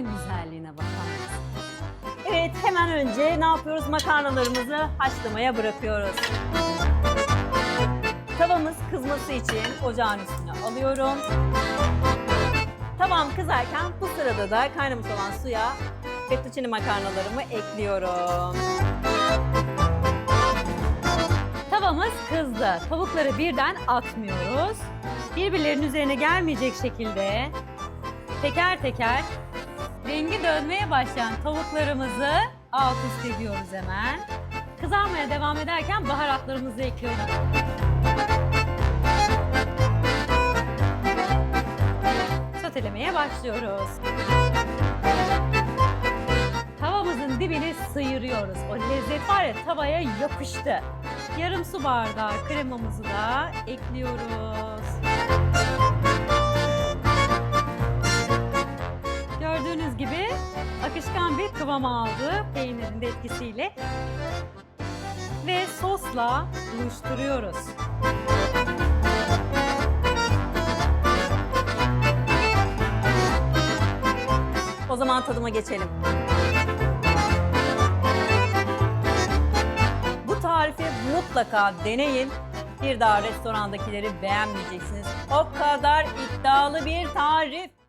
Şunun güzelliğine bakar? Evet hemen önce ne yapıyoruz? Makarnalarımızı haşlamaya bırakıyoruz. Tavamız kızması için ocağın üstüne alıyorum. Tavam kızarken bu sırada da kaynamış olan suya fettuccine makarnalarımı ekliyorum. Tavamız kızdı. Tavukları birden atmıyoruz. Birbirlerinin üzerine gelmeyecek şekilde teker teker rengi dönmeye başlayan tavuklarımızı alt üst ediyoruz hemen. Kızarmaya devam ederken baharatlarımızı ekliyoruz. Sotelemeye başlıyoruz. Tavamızın dibini sıyırıyoruz. O lezzet var ya tavaya yapıştı. Yarım su bardağı kremamızı da ekliyoruz. Akışkan bir kıvam aldı peynirin etkisiyle. Ve sosla buluşturuyoruz. O zaman tadıma geçelim. Bu tarifi mutlaka deneyin. Bir daha restorandakileri beğenmeyeceksiniz. O kadar iddialı bir tarif.